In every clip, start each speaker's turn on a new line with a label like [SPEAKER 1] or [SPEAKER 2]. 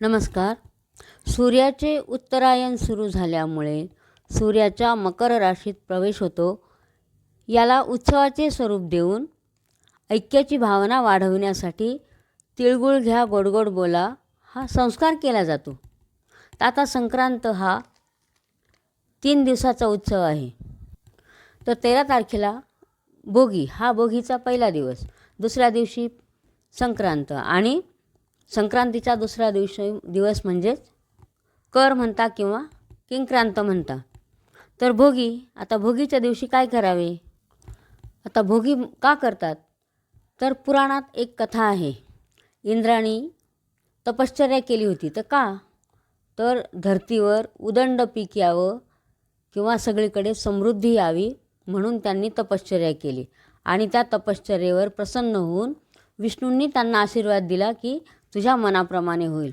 [SPEAKER 1] नमस्कार. सूर्याचे उत्तरायण सुरू झाल्यामुळे सूर्याच्या मकर राशीत प्रवेश होतो. याला उत्सवाचे स्वरूप देऊन ऐक्याची भावना वाढवण्यासाठी तिळगुळ घ्या गोडगोड बोला हा संस्कार केला जातो. आता संक्रांत हा तीन दिवसाचा उत्सव आहे. तर तेरा तारखेला भोगी हा भोगीचा पहिला दिवस दुसऱ्या दिवशी संक्रांत आणि संक्रांतीचा दुसरा दिवशी दिवस म्हणजेच कर म्हणता किंवा किंक्रांत म्हणता. तर भोगी आता भोगीच्या दिवशी काय करावे? आता भोगी का करतात? तर पुराणात एक कथा आहे. इंद्राणी तपश्चर्या केली होती तर का? तर धरतीवर उदंड पीक यावं किंवा सगळीकडे समृद्धी यावी म्हणून त्यांनी तपश्चर्या केली. आणि त्या तपश्चर्येवर प्रसन्न होऊन विष्णूंनी त्यांना आशीर्वाद दिला की तुझ्या मनाप्रमाणे होईल.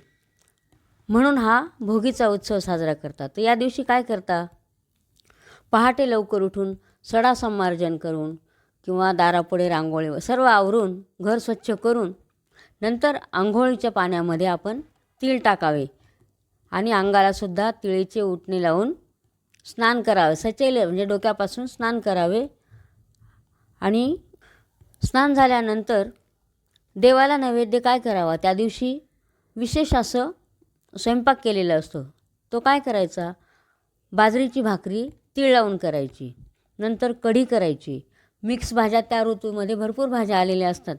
[SPEAKER 1] म्हणून हा भोगीचा उत्सव साजरा करतात. तर या दिवशी काय करता? पहाटे लवकर उठून सडा संमार्जन करून किंवा दारापुढे रांगोळी सर्व आवरून घर स्वच्छ करून नंतर आंघोळीच्या पाण्यामध्ये आपण तीळ टाकावे आणि अंगालासुद्धा तिळीचे उटणे लावून स्नान करावे. सचैल म्हणजे डोक्यापासून स्नान करावे आणि स्नान झाल्यानंतर देवाला नैवेद्य काय करावा? त्या दिवशी विशेष असं स्वयंपाक केलेला असतो. तो काय करायचा? बाजरीची भाकरी तीळ लावून करायची. नंतर कढी करायची. मिक्स भाज्या त्या ऋतूमध्ये भरपूर भाज्या आलेल्या असतात.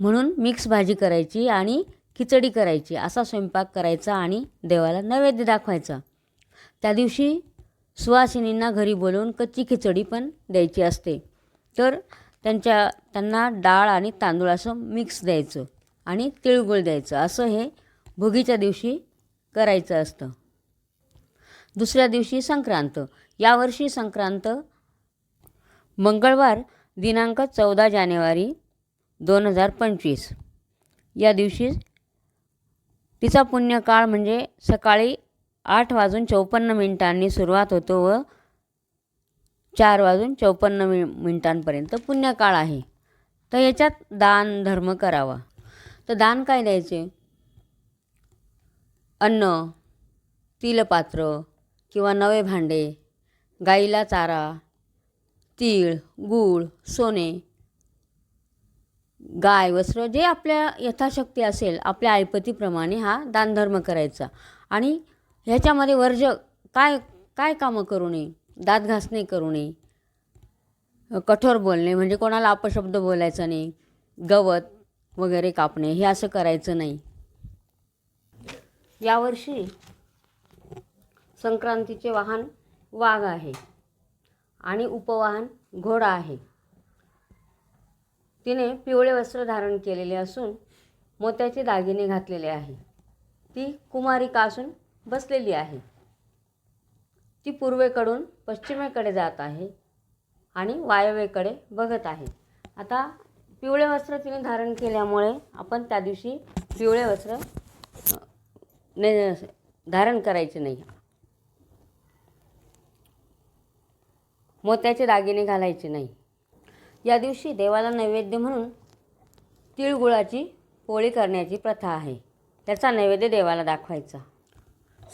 [SPEAKER 1] म्हणून मिक्स भाजी करायची आणि खिचडी करायची. असा स्वयंपाक करायचा आणि देवाला नैवेद्य दाखवायचा. त्या दिवशी सुवासिनींना घरी बोलवून कच्ची खिचडी पण द्यायची असते. तर त्यांच्या त्यांना डाळ आणि तांदूळ असं मिक्स द्यायचं आणि तिळगुळ द्यायचं. असं हे भोगीच्या दिवशी करायचं असतं. दुसऱ्या दिवशी संक्रांत. यावर्षी संक्रांत मंगळवार दिनांक चौदा जानेवारी दोन हजार पंचवीस. या दिवशी तिचा पुण्यकाळ म्हणजे सकाळी आठ वाजून चौपन्न मिनिटांनी सुरुवात होतो व चार वाजून चौपन्न मि मिनिटांपर्यंत पुण्यकाळ आहे. तर याच्यात दान धर्म करावा. तर दान काय द्यायचे? अन्न तिलपात्र किंवा नवे भांडे गाईला चारा तीळ गूळ सोने गाय वस्त्र जे आपल्या यथाशक्ती असेल आपल्या ऐपतीप्रमाणे हा दानधर्म करायचा. आणि ह्याच्यामध्ये वर्ज काय काय कामं करू नये? दात घासणे करू नये. कठोर बोलणे म्हणजे कोणाला अपशब्द बोलायचा नाही. गवत वगैरे कापणे हे असं करायचं नाही. यावर्षी संक्रांतीचे वाहन वाघ आहे आणि उपवाहन घोडा आहे. तिने पिवळे वस्त्र धारण केलेले असून मोत्याचे दागिने घातलेले आहे. ती कुमारिका असून बसलेली आहे. ती पूर्वेकडून पश्चिमेकडे जात आहे आणि वायव्येकडे बघत आहे. आता पिवळे वस्त्र तिने धारण केल्यामुळे आपण त्या दिवशी पिवळे वस्त्र ने धारण करायचे नाही. मोत्याचे दागिने घालायचे नाही. या दिवशी देवाला नैवेद्य म्हणून तिळगुळाची पोळी करण्याची प्रथा आहे. त्याचा नैवेद्य देवाला दाखवायचा.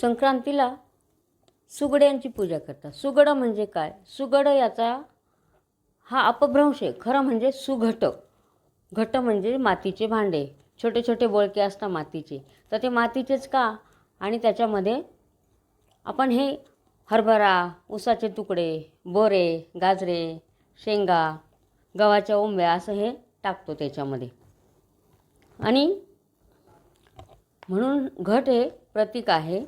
[SPEAKER 1] संक्रांतीला सुगड्यांची पूजा करतात. सुगडं म्हणजे काय? सुगड याचा हा अपभ्रंश आहे. खरं म्हणजे सुघट. घट म्हणजे मातीचे भांडे. छोटे छोटे बोळके असतात मातीचे. तर ते मातीचेच का? आणि त्याच्यामध्ये आपण हे हरभरा ऊसाचे तुकडे बोरे गाजरे शेंगा गव्हाच्या ओंब्या असं हे टाकतो त्याच्यामध्ये. आणि म्हणून घट हे प्रतीक आहे.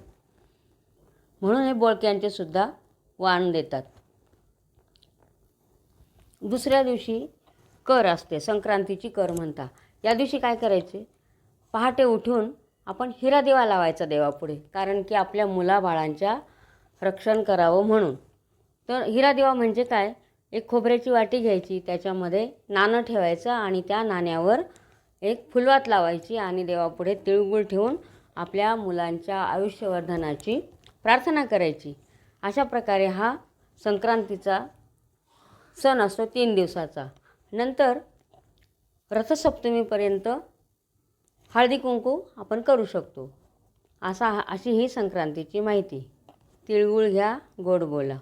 [SPEAKER 1] म्हणून हे बोळक्यांचे सुद्धा वाण देतात. दुसऱ्या दिवशी कर असते संक्रांतीची कर म्हणता. या दिवशी काय करायचे? पहाटे उठून आपण हिरा दिवा लावायचा देवापुढे कारण की आपल्या मुलाबाळांच्या रक्षण करावं म्हणून. तर हिरा दिवा म्हणजे काय? एक खोबऱ्याची वाटी घ्यायची त्याच्यामध्ये नाणं ठेवायचं आणि त्या नाण्यावर एक फुलवात लावायची आणि देवापुढे तिळगुळ ठेवून आपल्या मुलांच्या आयुष्यवर्धनाची प्रार्थना करायची. अशा प्रकारे हा संक्रांतीचा सण असतो तीन दिवसाचा. नंतर रथसप्तमीपर्यंत हळदी कुंकू आपण करू शकतो. असा अशी ही संक्रांतीची माहिती. तिळगुळ घ्या गोड बोला.